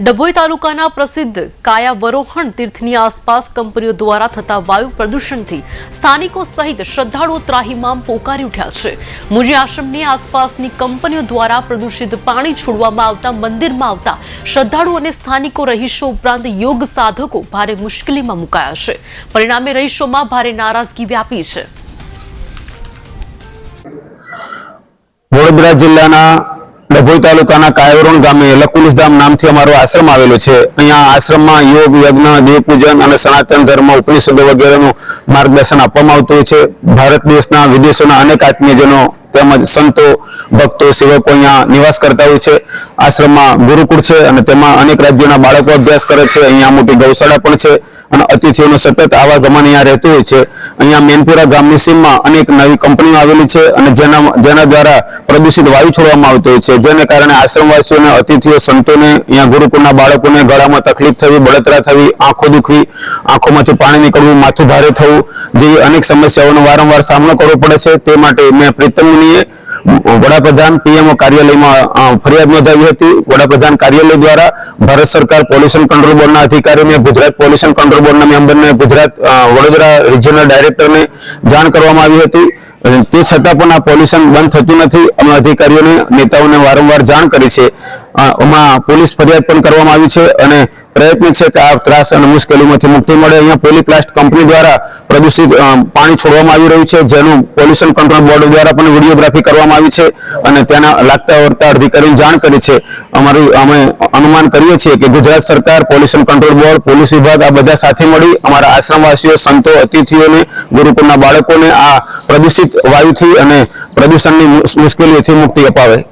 ડભોઈ તાલુકાના પ્રસિદ્ધ કાયાવરોહણ તીર્થની આસપાસ કંપનીઓ દ્વારા થતા વાયુ પ્રદૂષણથી સ્થાનિકો સહિત શ્રદ્ધાળુઓ ત્રાહીમામ પોકારી ઉઠ્યા છે. મુજી આશ્રમની આસપાસની કંપનીઓ દ્વારા પ્રદૂષિત પાણી છોડવામાં આવતા મંદિરમાં આવતા શ્રદ્ધાળુઓ અને સ્થાનિકો રહીશો ઉપરાંત યોગ સાધકો ભારે મુશ્કેલીમાં મુકાયા છે. પરિણામે રહીશોમાં ભારે નારાજગી વ્યાપી છે. વડોદરા જિલ્લાના ડભોઈ તાલુકાના કાયરોણ ગામે લકુલિસધામ નામથી અમારો આશ્રમ આવેલો છે. અહીંયા આશ્રમમાં યોગ, યજ્ઞ દેવપૂજન અને સનાતન ધર્મ ઉપનિષદો વગેરેનું માર્ગદર્શન આપવામાં આવતું છે. ભારત દેશના વિદેશોના અનેક આત્મીયજનો તેમજ સંતો, ભક્તો, સેવકો અહીંયા નિવાસ કરતા હોય છે. આશ્રમમાં ગુરુકુળ છે અને તેમાં અનેક રાજ્યોના બાળકો અભ્યાસ કરે છે. અહીંયા મોટી ગૌશાળા પણ છે અને અતિથિઓનું સતત આવાગમન અહીંયા રહેતું હોય છે. અહીંયા મેનપુરા ગામની સીમમાં અનેક નવી કંપનીઓ આવેલી છે અને જેના જેના દ્વારા પ્રદૂષિત વાયુ છોડવામાં આવતો હોય છે. જેને કારણે આશ્રમવાસીઓને, અતિથિઓ, સંતોને, અહીંયા ગુરુકુળના બાળકોને ગળામાં તકલીફ થવી, બળતરા થવી, આંખો દુખવી, આંખોમાંથી પાણી નીકળવું, માથું ભારે થવું જેવી અનેક સમસ્યાઓનો વારંવાર સામનો કરવો પડે છે. તે માટે મેં પ્રીતમ મુનિએ વડાપ્રધાન પીએમઓ કાર્યાલયમાં ફરિયાદ નોંધાવી હતી. વડાપ્રધાન કાર્યાલય દ્વારા ભારત સરકાર પોલ્યુશન કંટ્રોલ બોર્ડના અધિકારીને ગુજરાત પોલ્યુશન કંટ્રોલ બોર્ડના મેમ્બરને ગુજરાત વડોદરા રિજિયનલ ડાયરેક્ટરને જાણ કરવામાં આવી હતી. તે છતાં પણ આ પોલ્યુશન બંધ થતું નથી. અમે અધિકારીઓને, નેતાઓને વારંવાર જાણ કરી છે. આમાં પોલીસ ફરિયાદ પણ કરવામાં આવી છે અને પ્રયત્ન છે કે આ ત્રાસ અને મુશ્કેલીમાંથી મુક્તિ મળે. અહીંયા પોલીપ્લાસ્ટ કંપની દ્વારા પ્રદૂષિત પાણી છોડવામાં આવી રહ્યું છે. જેનું પોલ્યુશન કંટ્રોલ બોર્ડ દ્વારા પણ વિડીયોગ્રાફી કરવામાં આવી છે અને ત્યાંના લાગતા વળતા અધિકારીઓને જાણ કરી છે. અમારું, અમે અનુમાન કરીએ છીએ કે ગુજરાત સરકાર, પોલ્યુશન કંટ્રોલ બોર્ડ, પોલીસ વિભાગ આ બધા સાથે મળી અમારા આશ્રમવાસીઓ, સંતો, અતિથિઓને, ગુરુકુળના બાળકોને આ પ્રદૂષિત વાયુથી અને પ્રદૂષણની મુશ- મુશ્કેલીઓથી મુક્તિ અપાવે.